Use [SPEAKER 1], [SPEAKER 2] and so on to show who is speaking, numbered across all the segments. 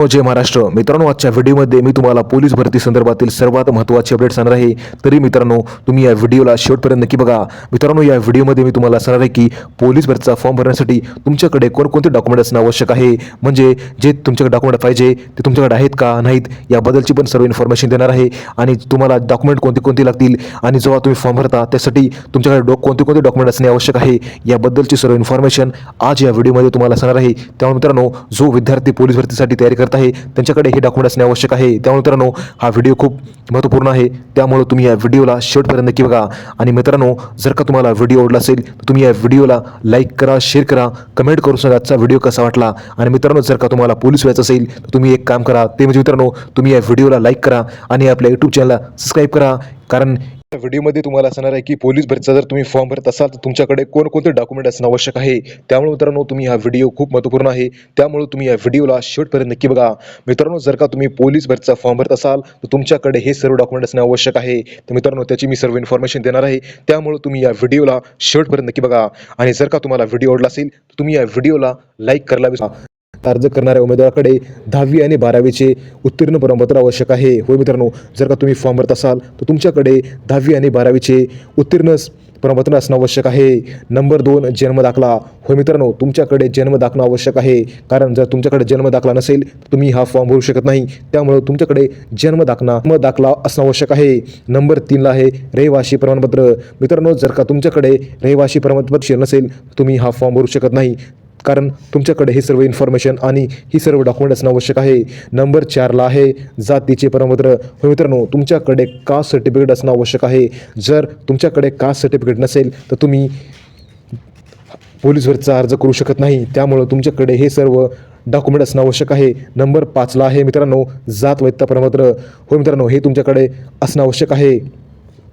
[SPEAKER 1] हो, जय महाराष्ट्र. मित्रांनो आजच्या व्हिडिओमध्ये मी तुम्हाला पोलीस भरती संदर्भातील सर्वात महत्त्वाची अपडेट सांगणार आहे. तरी मित्रांनो तुम्ही या व्हिडिओला शेवटपर्यंत नक्की बघा. मित्रांनो या व्हिडिओमध्ये मी तुम्हाला सांगणार आहे की पोलीस भरतीचा फॉर्म भरण्यासाठी तुमच्याकडे कोणकोणते डॉक्युमेंट असणं आवश्यक आहे? म्हणजे जे तुमच्याकडे डॉक्युमेंट पाहिजे ते तुमच्याकडे आहेत का? नाहीत याबद्दलची पण सर्व इन्फॉर्मेशन देणार आहे. आणि तुम्हाला डॉक्युमेंट कोणते कोणते लागतील? आणि जेव्हा तुम्ही फॉर्म भरता त्यासाठी तुमच्याकडे डॉ कोणते कोणते डॉक्युमेंट असणे आवश्यक आहे? याबद्दलची सर्व इन्फॉर्मेशन आज या व्हिडिओमध्ये तुम्हाला सांगणार आहे. त्यामुळे मित्रांनो जो विद्यार्थी पोलीस भरतीसाठी तयारी करत आहे. त्यांच्याकडे हे डॉक्युमेंट असणे आवश्यक आहे. त्यामुळे मित्रांनो हा व्हिडिओ खूप महत्त्वपूर्ण आहे. त्यामुळे तुम्ही या व्हिडिओला शेवटपर्यंत नक्की बघा. आणि मित्रांनो जर का तुम्हाला व्हिडिओ आवडला असेल तर तुम्ही या व्हिडिओला लाईक करा शेअर करा. कमेंट करून सांगा आजचा व्हिडिओ कसा वाटला. आणि मित्रांनो जर का तुम्हाला पोलीस व्हायचं असेल तर तुम्ही एक काम करा. ते म्हणजे मित्रांनो तुम्ही या व्हिडिओला लाईक करा. आणि आपल्या यूट्यूब चॅनलला सबस्क्राईब करा. कारण व्हिडिओमध्ये तुम्हाला सांगणार आहे की पोलीस भरतीचा जर तुम्ही फॉर्म भरत असाल तर तुमच्याकडे कोणकोणते डॉक्युमेंट असणं आवश्यक आहे? त्यामुळे मित्रांनो तुम्ही हा व्हिडिओ खूप महत्त्वपूर्ण आहे. त्यामुळे तुम्ही या व्हिडिओला शेवटपर्यंत नक्की बघा. मित्रांनो जर का तुम्ही पोलीस भरतीचा फॉर्म भरत असाल तर तुमच्याकडे हे सर्व डॉक्युमेंट असणे आवश्यक आहे. तर मित्रांनो त्याची मी सर्व इन्फॉर्मेशन देणार आहे. त्यामुळे तुम्ही या व्हिडिओला शेवटपर्यंत नक्की बघा. आणि जर का तुम्हाला व्हिडिओ आवडला असेल तर तुम्ही या व्हिडिओला लाईक करायला विसरा अर्ज करणाऱ्या उमेदवाराकडे दहावी आणि बारावीचे उत्तीर्ण प्रमाणपत्र आवश्यक आहे. होय मित्रांनो जर का तुम्ही फॉर्म भरत असाल तर तुमच्याकडे दहावी आणि बारावीचे उत्तीर्ण प्रमाणपत्र असणं आवश्यक आहे. नंबर दोन जन्म दाखला होय मित्रांनो तुमच्याकडे जन्म दाखला आवश्यक आहे. कारण जर तुमच्याकडे जन्म दाखला नसेल तर तुम्ही हा फॉर्म भरू शकत नाही. त्यामुळे तुमच्याकडे जन्म दाखला म दाखला असणं आवश्यक आहे. नंबर तीनला आहे रहिवासी प्रमाणपत्र. मित्रांनो जर का तुमच्याकडे रहिवासी प्रमाणपत्र नसेल तुम्ही हा फॉर्म भरू शकत नाही. कारण तुमच्याकडे हे सर्व इन्फॉर्मेशन आणि ही सर्व डॉक्युमेंट असणं आवश्यक आहे. नंबर चारला आहे जातीचे प्रमाणपत्र. हो मित्रांनो तुमच्याकडे कास्ट सर्टिफिकेट असणं आवश्यक आहे. जर तुमच्याकडे कास्ट सर्टिफिकेट नसेल तर तुम्ही पोलीसवरचा अर्ज करू शकत नाही. त्यामुळं तुमच्याकडे हे सर्व डॉक्युमेंट असणं आवश्यक आहे. नंबर पाचला आहे मित्रांनो जात वैधता प्रमाणपत्र. हो मित्रांनो हे तुमच्याकडे असणं आवश्यक आहे.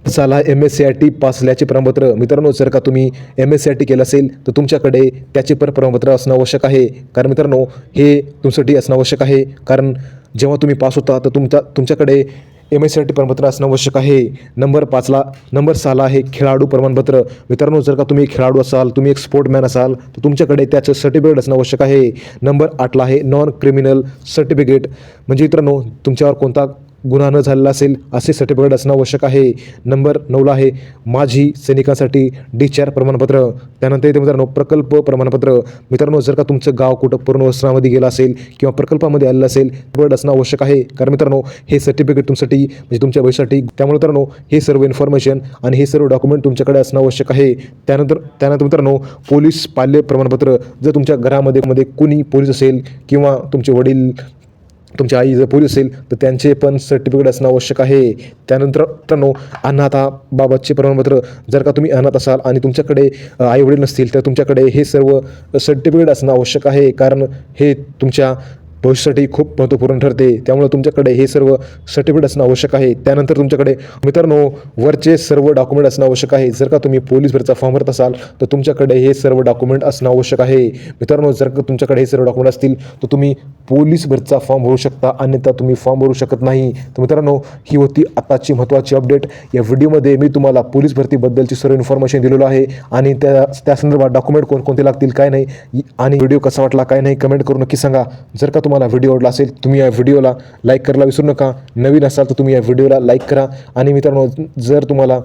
[SPEAKER 1] साला M S C I T pass असल्याचे प्रमाणपत्र. मित्रांनो जर का तुम्ही M S C I T केलं असेल तर तुमच्याकडे त्याचे पण प्रमाणपत्र असणं आवश्यक आहे. कारण मित्रांनो हे तुमच्यासाठी असणं आवश्यक आहे. कारण जेव्हा तुम्ही पास होता तर तुमच्या तुमच्याकडे M S C I T प्रमाणपत्र असणं आवश्यक आहे. नंबर पाचला नंबर सहाला आहे खेळाडू प्रमाणपत्र. मित्रांनो जर का तुम्ही खेळाडू असाल तुम्ही एक स्पोर्टमॅन असाल तर तुमच्याकडे त्याचं सर्टिफिकेट असणं आवश्यक आहे. नंबर आठला आहे नॉन क्रिमिनल सर्टिफिकेट म्हणजे मित्रांनो तुमच्यावर कोणता गुन्हा न झालेला असेल असे सर्टिफिकेट असणं आवश्यक आहे. नंबर नऊला आहे माझी सैनिकांसाठी डिस्चार्ज प्रमाणपत्र. त्यानंतर येते मित्रांनो प्रकल्प प्रमाणपत्र. मित्रांनो जर का तुमचं गाव कुठं पूर्णवस्त्रामध्ये गेलं असेल किंवा प्रकल्पामध्ये आलेलं असेल सर्टिफिकेट असणं आवश्यक आहे. कारण मित्रांनो हे सर्टिफिकेट तुमच्यासाठी म्हणजे तुमच्या भविष्यासाठी त्यामुळे मित्रांनो हे सर्व इन्फॉर्मेशन आणि हे सर्व डॉक्युमेंट तुमच्याकडे असणं आवश्यक आहे. त्यानंतर त्यानंतर मित्रांनो पोलीस पाल्य प्रमाणपत्र. जर तुमच्या घरामध्ये मध्ये कुणी पोलीस असेल किंवा तुमचे वडील तुमची आई जर पोलीस असेल तर त्यांचे पण सर्टिफिकेट असणं आवश्यक आहे. त्यानंतर मित्रांनो अनाथाबाबतचे प्रमाणपत्र जर का तुम्ही अनाथ असाल आणि तुमच्याकडे आईवडील नसतील तर तुमच्याकडे हे सर्व सर्टिफिकेट असणं आवश्यक आहे. कारण हे तुमच्या भविष्यासाठी खूप महत्त्वपूर्ण ठरते. त्यामुळे तुमच्याकडे हे सर्व सर्टिफिकेट असणं आवश्यक आहे. त्यानंतर तुमच्याकडे मित्रांनो वरचे सर्व डॉक्युमेंट असणं आवश्यक आहे. जर का तुम्ही पोलीस भरचा फॉर्म भरत असाल तर तुमच्याकडे हे सर्व डॉक्युमेंट असणं आवश्यक आहे. मित्रांनो जर का तुमच्याकडे हे सर्व डॉक्युमेंट असतील तर तुम्ही पोलीस भरचा फॉर्म भरू शकता. अन्यथा तुम्ही फॉर्म भरू शकत नाही. तर मित्रांनो ही होती आताची महत्त्वाची अपडेट या व्हिडिओमध्ये मी तुम्हाला पोलीस भरतीबद्दलची सर्व इन्फॉर्मेशन दिलेलं आहे. आणि त्या त्या संदर्भात डॉक्युमेंट कोणकोणते लागतील काय नाही आणि व्हिडिओ कसा वाटला काय नाही कमेंट करून नक्की सांगा. जर का तुम्हाला व्हिडिओ आवडला असेल तुम्ही या व्हिडिओला लाईक करायला विसरू नका. नवीन असाल तर तुम्ही या व्हिडिओला लाईक करा. आणि मित्रांनो जर तुम्हाला